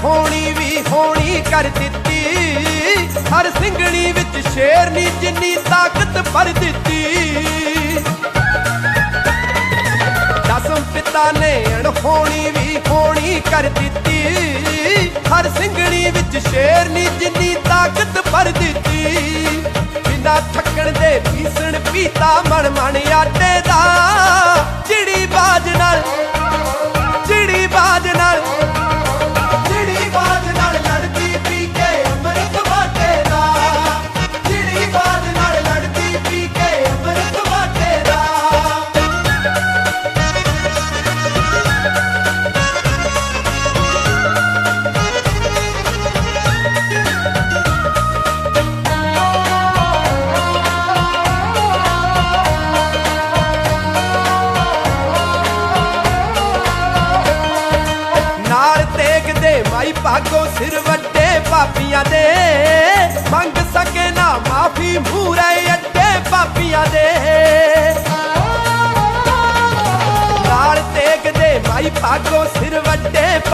ਹੋਣੀ ਵੀ ਹੋਣੀ ਕਰ ਦਿੱਤੀ। ਹਰ ਸਿੰਘਣੀ ਵਿੱਚ ਸ਼ੇਰਨੀ ਜਿੰਨੀ ਤਾਕਤ ਭਰ ਦਿੱਤੀ। ਦਸਮ ਪਿਤਾ ਨੇ ਅਣਹੋਣੀ ਵੀ ਹੋਣੀ ਕਰ ਦਿੱਤੀ। ਹਰ ਸਿੰਘਣੀ ਵਿੱਚ ਸ਼ੇਰਨੀ ਜਿੰਨੀ ਤਾਕਤ ਭਰ ਦਿੱਤੀ। ਬਿਨਾ ਥੱਕਣ ਦੇ ਭੀਸਣ ਪੀਤਾ ਮਨ ਮਨ ਆਟੇ ਦਾ। ਤੇਗ ਭਾਗੋ ਸਿਰ ਵੱਡੇ ਪਾਪੀਆਂ ਦੇ, ਮੰਗ ਸਕੇ ਨਾ ਮਾਫੀ ਮੂਰੇ ਅੱਡੇ ਪਾਪੀਆਂ ਦੇ। ਨਾਲ ਤੇਗ ਦੇ ਮਾਈ ਭਾਗੋ ਸਿਰ ਵੱਡੇ